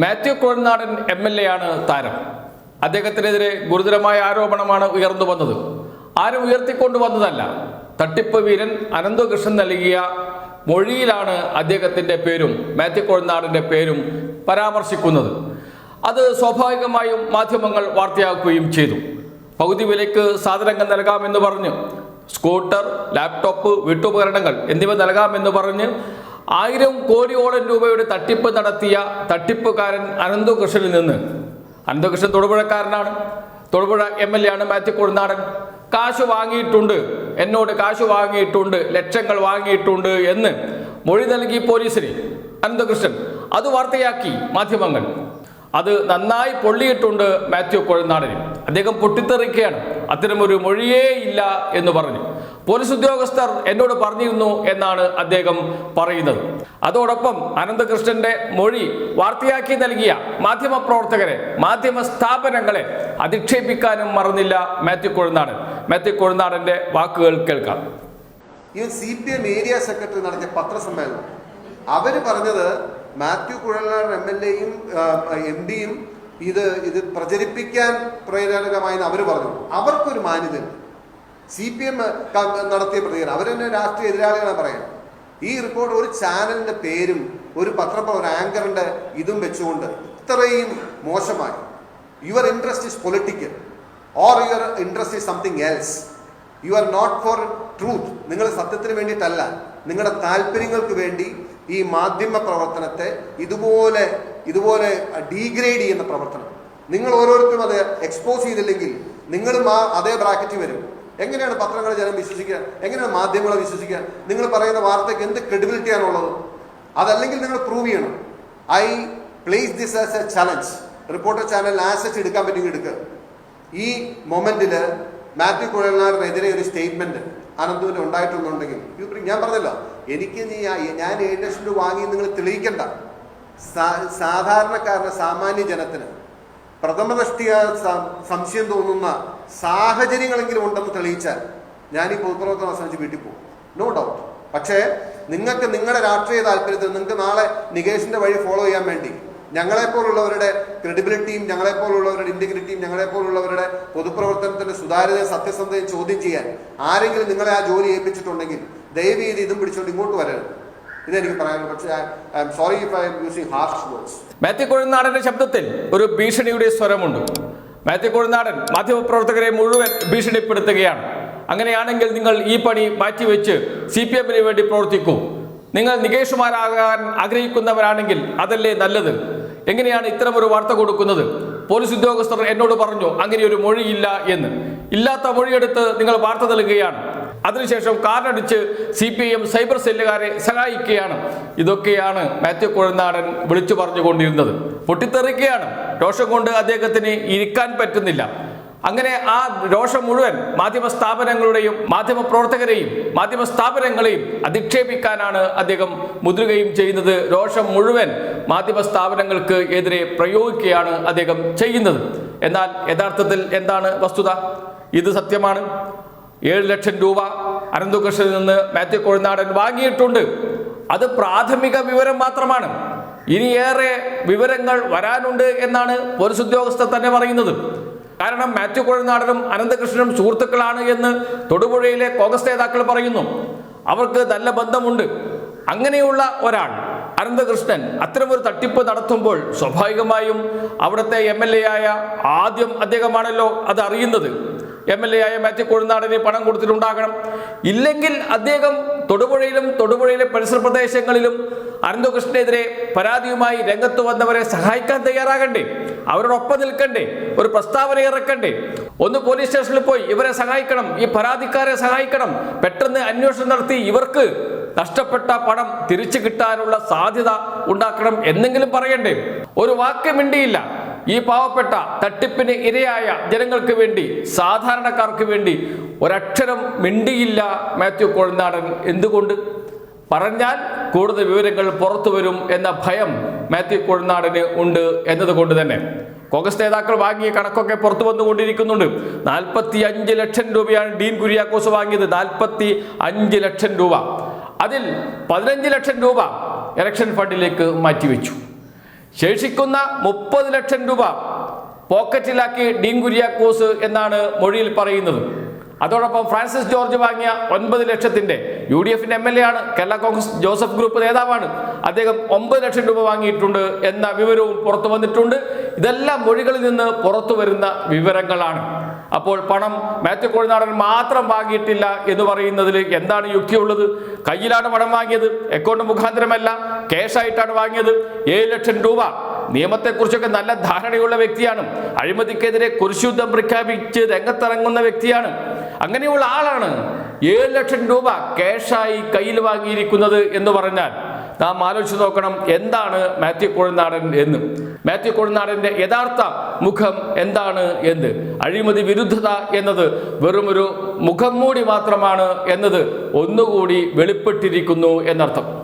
Mathew Kuzhalnadan M L A ആണ് താരം. അദ്ദേഹത്തിനെതിരെ ഗുരുതരമായ ആരോപണമാണ് ഉയർന്നു വന്നത്. ആരും ഉയർത്തിക്കൊണ്ടുവന്നതല്ല തട്ടിപ്പ് വീരൻ അനന്തകൃഷ്ണൻ നൽകിയ മൊഴിയിലാണ് അദ്ദേഹത്തിന്റെ പേരും മാത്യു കോഴനാടിന്റെ പേരും പരാമർശിക്കുന്നത്. അത് സ്വാഭാവികമായും മാധ്യമങ്ങൾ വാർത്തയാക്കുകയും ചെയ്തു. പകുതി വിലയ്ക്ക് സാധനങ്ങൾ നൽകാമെന്ന് പറഞ്ഞ് സ്കൂട്ടർ ലാപ്ടോപ്പ് വീട്ടുപകരണങ്ങൾ എന്നിവ നൽകാമെന്ന് പറഞ്ഞ് ആയിരം കോടിയോളം രൂപയുടെ തട്ടിപ്പ് നടത്തിയ തട്ടിപ്പുകാരൻ അനന്തകൃഷ്ണനിൽ നിന്ന്. അനന്തകൃഷ്ണൻ തൊടുപുഴക്കാരനാണ്. തൊടുപുഴ എം എൽ എ ആണ് മാത്യു കൊടുനാടൻ. കാശ് വാങ്ങിയിട്ടുണ്ട്. എന്നോട് കാശ് വാങ്ങിയിട്ടുണ്ട്. ലക്ഷങ്ങൾ വാങ്ങിയിട്ടുണ്ട് എന്ന് മൊഴി നൽകി പോലീസിന് അനന്തകൃഷ്ണൻ. അത് വാർത്തയാക്കി മാധ്യമങ്ങൾ. അത് നന്നായി പൊള്ളിയിട്ടുണ്ട് മാത്യു കൊഴുനാടന് അദ്ദേഹം പൊട്ടിത്തെറിക്കുകയാണ്. അത്തരമൊരു മൊഴിയേ ഇല്ല എന്ന് പറഞ്ഞു. പോലീസ് ഉദ്യോഗസ്ഥർ എന്നോട് പറഞ്ഞിരുന്നു എന്നാണ് അദ്ദേഹം പറയുന്നത്. അതോടൊപ്പം അനന്തകൃഷ്ണന്റെ മൊഴി വാർത്തയാക്കി നൽകിയ മാധ്യമ പ്രവർത്തകരെ മാധ്യമ സ്ഥാപനങ്ങളെ അധിക്ഷേപിക്കാനും മറന്നില്ല മാത്യു കൊഴുനാടൻ മാത്യു കൊഴുനാടന്റെ വാക്കുകൾ കേൾക്കാം. ഈ C P M area secretary നടത്തിയ പത്രസമ്മേളനം. അവർ പറഞ്ഞത് മാത്യു കുഴൽനാടൻ എം എൽ എയും എം ഡിയും ഇത് ഇത് പ്രചരിപ്പിക്കാൻ പ്രേരകമായെന്ന് അവർ പറഞ്ഞു. അവർക്കൊരു മാന്യതയുണ്ട്. സി പി എം നടത്തിയ പ്രതികരണം. അവർ തന്നെ രാഷ്ട്രീയ എതിരാളികളാണ് പറയാം ഈ റിപ്പോർട്ട് ഒരു ചാനലിന്റെ പേരും ഒരു പത്ര ഒരു ആങ്കറിന്റെ ഇതും വെച്ചുകൊണ്ട് ഇത്രയും മോശമായി. Your interest is political or your interest is something else you are not for truth നിങ്ങൾ സത്യത്തിന് വേണ്ടിയിട്ടല്ല. നിങ്ങളുടെ താല്പര്യങ്ങൾക്ക് വേണ്ടി ഈ മാധ്യമ പ്രവർത്തനത്തെ ഇതുപോലെ ഇതുപോലെ ഡീഗ്രേഡ് ചെയ്യുന്ന പ്രവർത്തനം. നിങ്ങൾ ഓരോരുത്തരും അത് എക്സ്പോസ് ചെയ്തില്ലെങ്കിൽ നിങ്ങളും ആ അതേ ബ്രാക്കറ്റിൽ വരും. എങ്ങനെയാണ് പത്രങ്ങളെ ജനം വിശ്വസിക്കുക? എങ്ങനെയാണ് മാധ്യമങ്ങളെ വിശ്വസിക്കുക? നിങ്ങൾ പറയുന്ന വാർത്തയ്ക്ക് എന്ത് ക്രെഡിബിലിറ്റിയാണുള്ളത് അതല്ലെങ്കിൽ നിങ്ങൾ പ്രൂവ് ചെയ്യണം. I place this as a challenge reporter channel as such എടുക്കാൻ പറ്റുമെങ്കിൽ എടുക്കുക ഈ മൊമെന്റിൽ മാത്യു കുഴൽനാടിനെതിരെ ഒരു സ്റ്റേറ്റ്മെന്റ് അനന്തുവിന് ഉണ്ടായിട്ടുണ്ടെങ്കിൽ ഞാൻ പറഞ്ഞല്ലോ എനിക്ക് നീ ഞാൻ ഏഴ് ലക്ഷം രൂപ വാങ്ങി നിങ്ങൾ തെളിയിക്കണ്ട. സാധാരണക്കാരന് സാമാന്യ ജനത്തിന് പ്രഥമ ദൃഷ്ടിയ സംശയം തോന്നുന്ന സാഹചര്യങ്ങളെങ്കിലും ഉണ്ടെന്ന് തെളിയിച്ചാൽ ഞാൻ ഈ പൊതുപ്രവർത്തനം അവസാനിച്ച് വീട്ടിൽ പോകും. നോ ഡൗട്ട് പക്ഷേ നിങ്ങൾക്ക് നിങ്ങളുടെ രാഷ്ട്രീയ താല്പര്യത്തിൽ നിങ്ങൾക്ക് നാളെ നികേഷിന്റെ വഴി ഫോളോ ചെയ്യാൻ വേണ്ടി ഞങ്ങളെപ്പോലുള്ളവരുടെ ക്രെഡിബിലിറ്റിയും ഞങ്ങളെപ്പോലുള്ളവരുടെ ഇന്റഗ്രിറ്റിയും ഞങ്ങളെപ്പോലുള്ളവരുടെ പൊതുപ്രവർത്തനത്തിന്റെ സുതാര്യതയും സത്യസന്ധതയും ചോദ്യം ചെയ്യാൻ ആരെങ്കിലും നിങ്ങളെ ആ ജോലി ഏൽപ്പിച്ചിട്ടുണ്ടെങ്കിൽ ദയവ് ചെയ്ത് ഇതും പിടിച്ചുകൊണ്ട് ഇങ്ങോട്ട് വരരുത്. ഇതെനിക്ക് പറയാനുള്ളൂ പക്ഷേ I am sorry if I am using harsh words Mathew കൊഴുനാടന്റെ ശബ്ദത്തിൽ ഒരു ഭീഷണിയുടെ സ്വരമുണ്ട്. മാത്യു കൊഴുനാടൻ മാധ്യമപ്രവർത്തകരെ മുഴുവൻ ഭീഷണിപ്പെടുത്തുകയാണ്. അങ്ങനെയാണെങ്കിൽ നിങ്ങൾ ഈ പണി മാറ്റിവെച്ച് സി പി എമ്മിന് വേണ്ടി പ്രവർത്തിക്കൂ. നിങ്ങൾ നികേഷുമാരാകാൻ ആഗ്രഹിക്കുന്നവരാണെങ്കിൽ അതല്ലേ നല്ലത്? എങ്ങനെയാണ് ഇത്തരം ഒരു വാർത്ത കൊടുക്കുന്നത്? പോലീസ് ഉദ്യോഗസ്ഥർ എന്നോട് പറഞ്ഞു അങ്ങനെ ഒരു മൊഴിയില്ല എന്ന്. ഇല്ലാത്ത മൊഴിയെടുത്ത് നിങ്ങൾ വാർത്ത നൽകുകയാണ്. അതിനുശേഷം കാർഡടിച്ച് സി പി എം സൈബർ സെല്ലുകാരെ സഹായിക്കുകയാണ്. ഇതൊക്കെയാണ് മാത്യു കുഴനാടൻ വിളിച്ചു പറഞ്ഞുകൊണ്ടിരുന്നത്. പൊട്ടിത്തെറിക്കുകയാണ്. രോഷം കൊണ്ട് അദ്ദേഹത്തിന് ഇരിക്കാൻ പറ്റുന്നില്ല. അങ്ങനെ ആ രോഷം മുഴുവൻ മാധ്യമ സ്ഥാപനങ്ങളുടെയും മാധ്യമ പ്രവർത്തകരെയും മാധ്യമ സ്ഥാപനങ്ങളെയും അധിക്ഷേപിക്കാനാണ് അദ്ദേഹം മുദ്രുകയും ചെയ്യുന്നത്. രോഷം മുഴുവൻ മാധ്യമ സ്ഥാപനങ്ങൾക്ക് എതിരെ പ്രയോഗിക്കുകയാണ് അദ്ദേഹം ചെയ്യുന്നത്. എന്നാൽ യഥാർത്ഥത്തിൽ എന്താണ് വസ്തുത? ഇത് സത്യമാണ്. ഏഴ് ലക്ഷം രൂപ അനന്തകൃഷ്ണനിൽ നിന്ന് മാത്യു കൊഴുനാടൻ വാങ്ങിയിട്ടുണ്ട്. അത് പ്രാഥമിക വിവരം മാത്രമാണ്. ഇനിയേറെ വിവരങ്ങൾ വരാനുണ്ട് എന്നാണ് പോലീസ് ഉദ്യോഗസ്ഥർ തന്നെ പറയുന്നത്. കാരണം മാത്യു കൊഴുനാടനും അനന്തകൃഷ്ണനും സുഹൃത്തുക്കളാണ് എന്ന് തൊടുപുഴയിലെ കോൺഗ്രസ് നേതാക്കൾ പറയുന്നു. അവർക്ക് നല്ല ബന്ധമുണ്ട്. അങ്ങനെയുള്ള ഒരാൾ അനന്തകൃഷ്ണൻ അത്തരമൊരു തട്ടിപ്പ് നടത്തുമ്പോൾ സ്വാഭാവികമായും അവിടുത്തെ എം എൽ എ ആയ ആദ്യം അദ്ദേഹമാണല്ലോ അത് അറിയുന്നത്. എം എൽ എ ആയ മാത്യു കൊഴുനാടിന് പണം കൊടുത്തിട്ടുണ്ടാകണം. ഇല്ലെങ്കിൽ അദ്ദേഹം തൊടുപുഴയിലും തൊടുപുഴയിലെ പരിസര പ്രദേശങ്ങളിലും അനന്തകൃഷ്ണനെതിരെ പരാതിയുമായി രംഗത്ത് വന്നവരെ സഹായിക്കാൻ തയ്യാറാകണ്ടേ? അവരോടൊപ്പം നിൽക്കണ്ടേ? ഒരു പ്രസ്താവന ഇറക്കണ്ടേ? ഒന്ന് പോലീസ് സ്റ്റേഷനിൽ പോയി ഇവരെ സഹായിക്കണം. ഈ പരാതിക്കാരെ സഹായിക്കണം. പെട്ടെന്ന് അന്വേഷണം നടത്തി ഇവർക്ക് നഷ്ടപ്പെട്ട പണം തിരിച്ചു കിട്ടാനുള്ള സാധ്യത ഉണ്ടാക്കണം എന്നെങ്കിലും പറയണ്ടേ? ഒരു വാക്ക് മിണ്ടിയില്ല. ഈ പാവപ്പെട്ട തട്ടിപ്പിന് ഇരയായ ജനങ്ങൾക്ക് വേണ്ടി സാധാരണക്കാർക്ക് വേണ്ടി ഒരക്ഷരം മിണ്ടിയില്ല മാത്യു കോഴിനാടൻ. എന്തുകൊണ്ട്? പറഞ്ഞാൽ കൂടുതൽ വിവരങ്ങൾ പുറത്തു വരും എന്ന ഭയം മാത്യു കോഴിനാടന് ഉണ്ട് എന്നതുകൊണ്ട് തന്നെ. കോൺഗ്രസ് നേതാക്കൾ വാങ്ങിയ കണക്കൊക്കെ പുറത്തു വന്നുകൊണ്ടിരിക്കുന്നുണ്ട്. നാൽപ്പത്തി അഞ്ച് ലക്ഷം രൂപയാണ് ഡീൻ കുര്യാക്കോസ് വാങ്ങിയത്. നാൽപ്പത്തി അഞ്ച് ലക്ഷം രൂപ. അതിൽ പതിനഞ്ച് ലക്ഷം രൂപ ഇലക്ഷൻ ഫണ്ടിലേക്ക് മാറ്റിവെച്ചു. ശേഷിക്കുന്ന മുപ്പത് ലക്ഷം രൂപ പോക്കറ്റിലാക്കി ഡീൻ കുര്യാക്കോസ് എന്നാണ് മൊഴിയിൽ പറയുന്നത്. അതോടൊപ്പം ഫ്രാൻസിസ് ജോർജ് വാങ്ങിയ ഒൻപത് ലക്ഷത്തിന്റെ യു ഡി എഫിന്റെ എം എൽ എ ആണ്. കേരള കോൺഗ്രസ് ജോസഫ് ഗ്രൂപ്പ് നേതാവാണ്. അദ്ദേഹം ഒമ്പത് ലക്ഷം രൂപ വാങ്ങിയിട്ടുണ്ട് എന്ന വിവരവും പുറത്തു വന്നിട്ടുണ്ട്. ഇതെല്ലാം മൊഴികളിൽ നിന്ന് പുറത്തു വരുന്ന വിവരങ്ങളാണ്. അപ്പോൾ പണം മാത്യു കോഴിനാടൻ മാത്രം വാങ്ങിയിട്ടില്ല എന്ന് പറയുന്നതിൽ എന്താണ് യുക്തിയുള്ളത്? കയ്യിലാണ് പണം വാങ്ങിയത്. അക്കൗണ്ട് മുഖാന്തരമല്ല. ക്യാഷായിട്ടാണ് വാങ്ങിയത്. ഏഴ് ലക്ഷം രൂപ. നിയമത്തെക്കുറിച്ചൊക്കെ നല്ല ധാരണയുള്ള വ്യക്തിയാണ്. അഴിമതിക്കെതിരെ കുരിശുദ്ധം പ്രഖ്യാപിച്ച് രംഗത്തിറങ്ങുന്ന വ്യക്തിയാണ്. അങ്ങനെയുള്ള ആളാണ് ഏഴ് ലക്ഷം രൂപ ക്യാഷായി കയ്യിൽ വാങ്ങിയിരിക്കുന്നത് എന്ന് പറഞ്ഞാൽ നാം ആലോചിച്ച് നോക്കണം എന്താണ് മാത്യു കൊഴുനാടൻ എന്ന്. മാത്യു കൊഴുനാടന്റെ യഥാർത്ഥ മുഖം എന്താണ് എന്ന്. അഴിമതി വിരുദ്ധത എന്നത് വെറുമൊരു മുഖം മൂടി മാത്രമാണ് എന്നത് ഒന്നുകൂടി വെളിപ്പെട്ടിരിക്കുന്നു എന്നർത്ഥം.